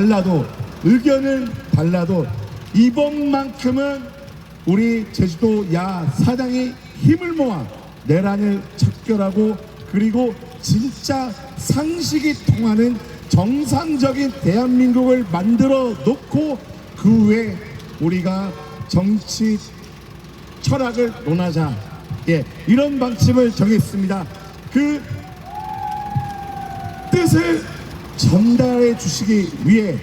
달라도 의견은 달라도 이번만큼은 우리 제주도 야 사당이 힘을 모아 내란을 척결하고 그리고 진짜 상식이 통하는 정상적인 대한민국을 만들어 놓고 그 후에 우리가 정치 철학을 논하자. 예, 이런 방침을 정했습니다. 그 뜻을 전달해 주시기 위해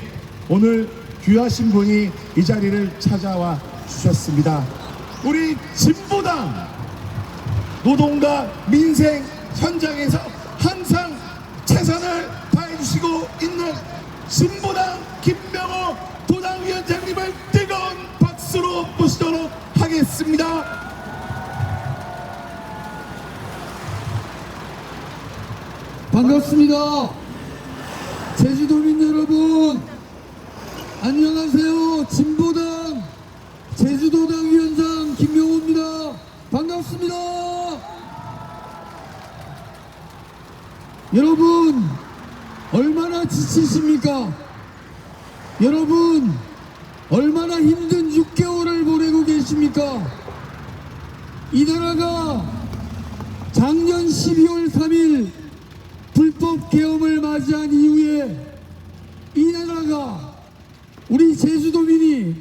오늘 귀하신 분이 이 자리를 찾아와 주셨습니다. 우리 진보당 노동과 민생 현장에서 항상 최선을 다해 주시고 있는 진보당 김명호 도당위원장님을 뜨거운 박수로 모시도록 하겠습니다. 반갑습니다. 제주도민 여러분, 안녕하세요. 진보당 제주도당 위원장 김명호입니다. 반갑습니다. 여러분, 얼마나 지치십니까? 여러분, 얼마나 힘든 6개월을 보내고 계십니까? 이 나라가 작년 12월 3일 불법 계엄을 맞이한 이후에 이 나라가 제주도민이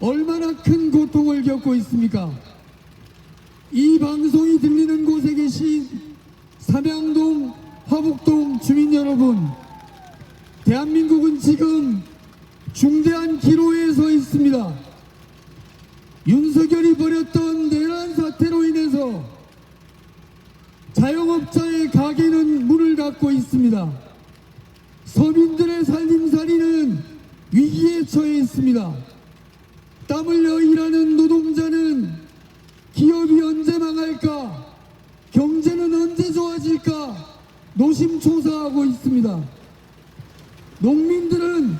얼마나 큰 고통을 겪고 있습니까? 이 방송이 들리는 곳에 계신 삼양동, 화북동 주민 여러분, 대한민국은 지금 중대한 기로에 서 있습니다. 윤석열이 벌였던 내란 사태로 인해서 자영업자의 가게는 문을 닫고 있습니다. 서민들의 살림살이는 위기에 처해 있습니다. 땀 흘려 일하는 노동자는 기업이 언제 망할까? 경제는 언제 좋아질까? 노심초사하고 있습니다. 농민들은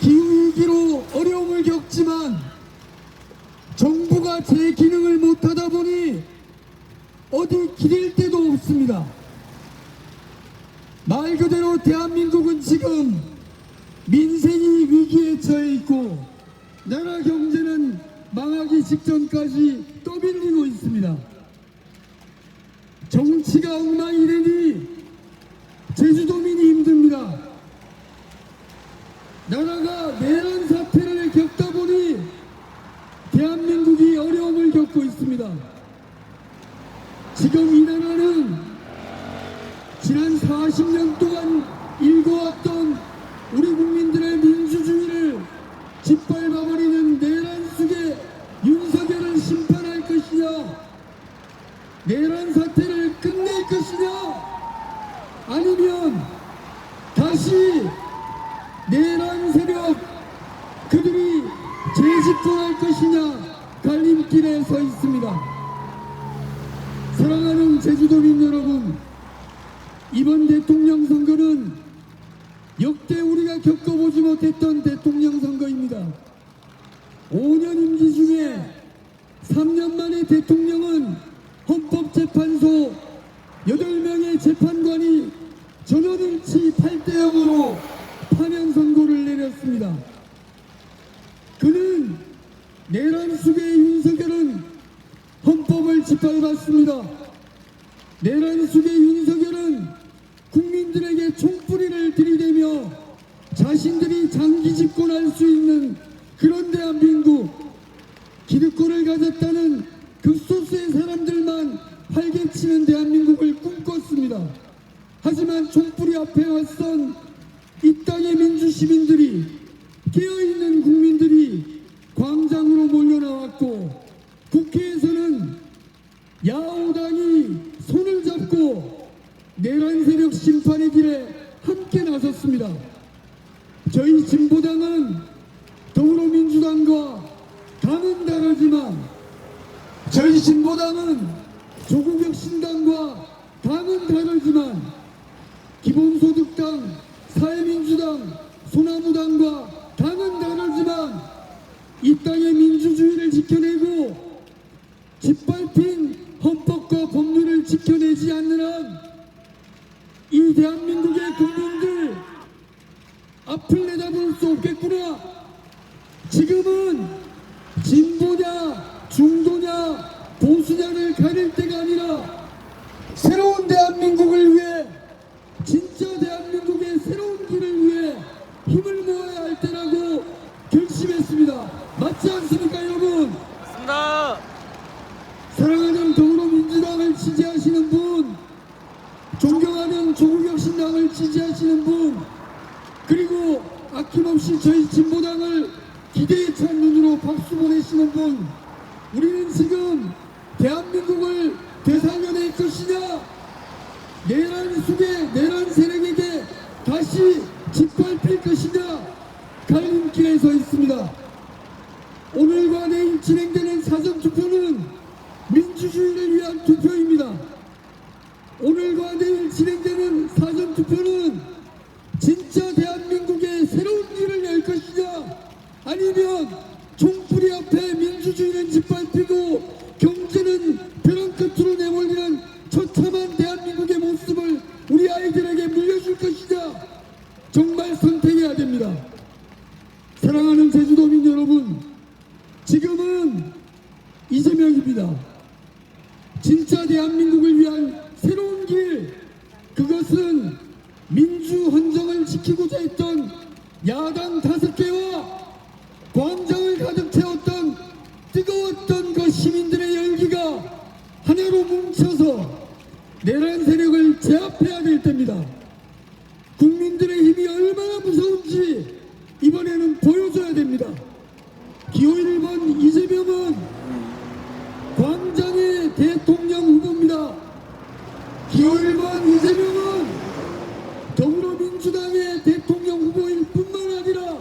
기후위기로 어려움을 겪지만 정부가 제 기능을 못하다 보니 어디 기댈 데도 없습니다. 말 그대로 대한민국은 지금 처해 있고 나라 경제는 망하기 직전까지 떠밀리고 있습니다. 정치가 엉망이 되니 제주도민이 힘듭니다. 나라가 내란 사태를 겪다 보니 대한민국이 어려움을 겪고 있습니다. 지금 이 나라는 지난 40년 동안 일궈왔던 우리 국민들의 민주주의를 짓밟아버리는 내란 속에 윤석열을 심판할 것이냐 내란 사태를 끝낼 것이냐 아니면 다시 내란 세력 그들이 재집권할 것이냐 갈림길에 서 있습니다. 사랑하는 제주도민 여러분, 이번 대통령 선거는 역대 우리가 겪어보지 못했던 대통령 선거입니다. 5년 임기 중에 3년 만에 대통령은 헌법재판소 8명의 재판관이 전원일치 8대 0으로 파면 선고를 내렸습니다. 그는 내란 속의 윤석열은 헌법을 짓밟았습니다. 내란 속의 윤석열은 국민들에게 총뿌리를 들이대며 자신들이 장기 집권할 수 있는 그런 대한민국 기득권을 가졌다는 극소수의 사람들만 활개치는 대한민국을 꿈꿨습니다. 하지만 총뿌리 앞에 왔선 이 땅의 민주 시민들이 깨어있는 국민들이 광장으로 몰려나왔고 국회에서는 야오당이 손을 잡고 내란 세력 심판의 길에 함께 나섰습니다. 저희 진보당은 더불어민주당과 당은 다르지만 저희 진보당은 조국혁신당과 당은 다르지만 기본소득당, 사회민주당, 소나무당과 당은 다르지만 이 땅의 민주주의를 지켜내고 짓밟힌 지켜내지 않는 한 이 대한민국의 국민들 앞을 내다볼 수 없겠구나. 지금은 진보냐, 중도냐, 보수냐를 가릴 때가 아니라 새로운 대한민국을 위해 진짜 대한민국의 새로운 길을 위해 힘을 모아야 할 때라고 결심했습니다. 맞지 않습니까, 여러분? 맞습니다. 사랑하는 더불어민주당을 지지하시는 분, 존경하는 조국혁신당을 지지하시는 분, 그리고 아낌없이 저희 진보당을 기대에 찬 눈으로 박수 보내시는 분, 우리는 지금 대한민국을 되살려낼 것이냐, 내란 속에 내란 세력에게 다시 짓밟힐 것이냐, 갈림길에 서 있습니다. 오늘과 내일 진행되는 민주주의를 위한 투표입니다. 오늘과 내일 진행되는 사전투표는 진짜 대한민국의 새로운 길을 열 것이냐 아니면 총뿌리 앞에 민주주의는 짓밟히고 경제는 벼랑 끝으로 내몰리는 처참한 대한민국의 모습을 우리 아이들에게 물려줄 것이냐 정말 선택해야 됩니다. 사랑하는 제주도민 여러분 지금은 이재명입니다. 대한민국을 위한 새로운 길, 그것은 민주 헌정을 지키고자 했던 야당 다섯 개와 광장을 가득 채웠던 뜨거웠던 그 시민들의 열기가 하나로 뭉쳐서 내란 세력을 제압해야 될 때입니다. 국민들의 힘이 얼마나 무서운지 이번에는 보여줘야 됩니다. 기호 1번 이재명은 대통령 후보입니다. 기호 1번 이재명은 더불어민주당의 대통령 후보일 뿐만 아니라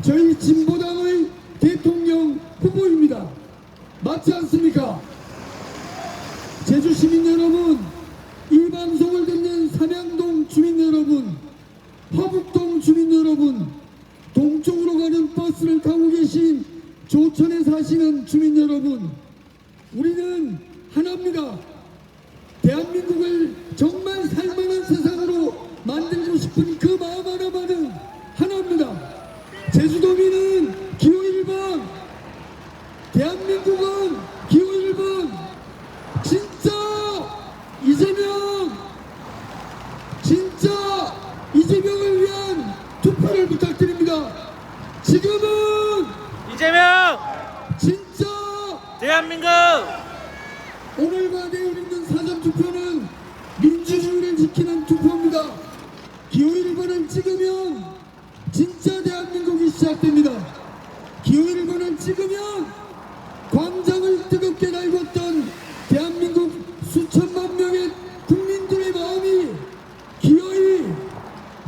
저희 진보당의 대통령 후보입니다. 맞지 않습니까? 제주 시민 여러분, 이 방송을 듣는 삼양동 주민 여러분, 화북동 주민 여러분, 동쪽으로 가는 버스를 타고 계신 조천에 사시는 주민 여러분, 우리는 하나입니다. 대한민국을 정말 살만한 세상으로 만들고 싶은 그 마음 하나만은 하나입니다. 제주도민은 기호 1번, 대한민국은 기호 1번, 진짜 이재명, 진짜 이재명을 위한 투표를 부탁드립니다. 지금은 이재명 진짜 대한민국 오늘과 내일 있는 사전 투표는 민주주의를 지키는 투표입니다. 기호 1번을 찍으면 진짜 대한민국이 시작됩니다. 기호 1번을 찍으면 광장을 뜨겁게 달궜던 대한민국 수천만 명의 국민들의 마음이 기어이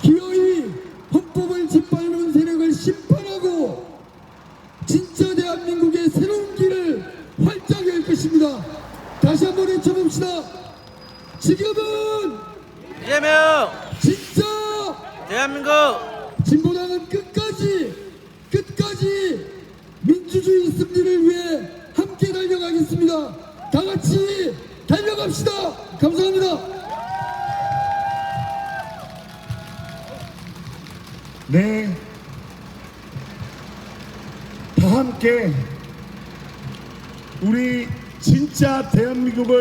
기어이 헌법을 짓밟는 세력을 심판하고 진짜 대한민국의 새로운 길을 활짝 열 것입니다. 다시 한번 외쳐 봅시다. 지금은 이재명 진짜 대한민국 진보당은 끝까지 끝까지 민주주의 승리를 위해 함께 달려가겠습니다. 다 같이 달려갑시다. 감사합니다. 네. 다 함께 우리 진짜 대한민국을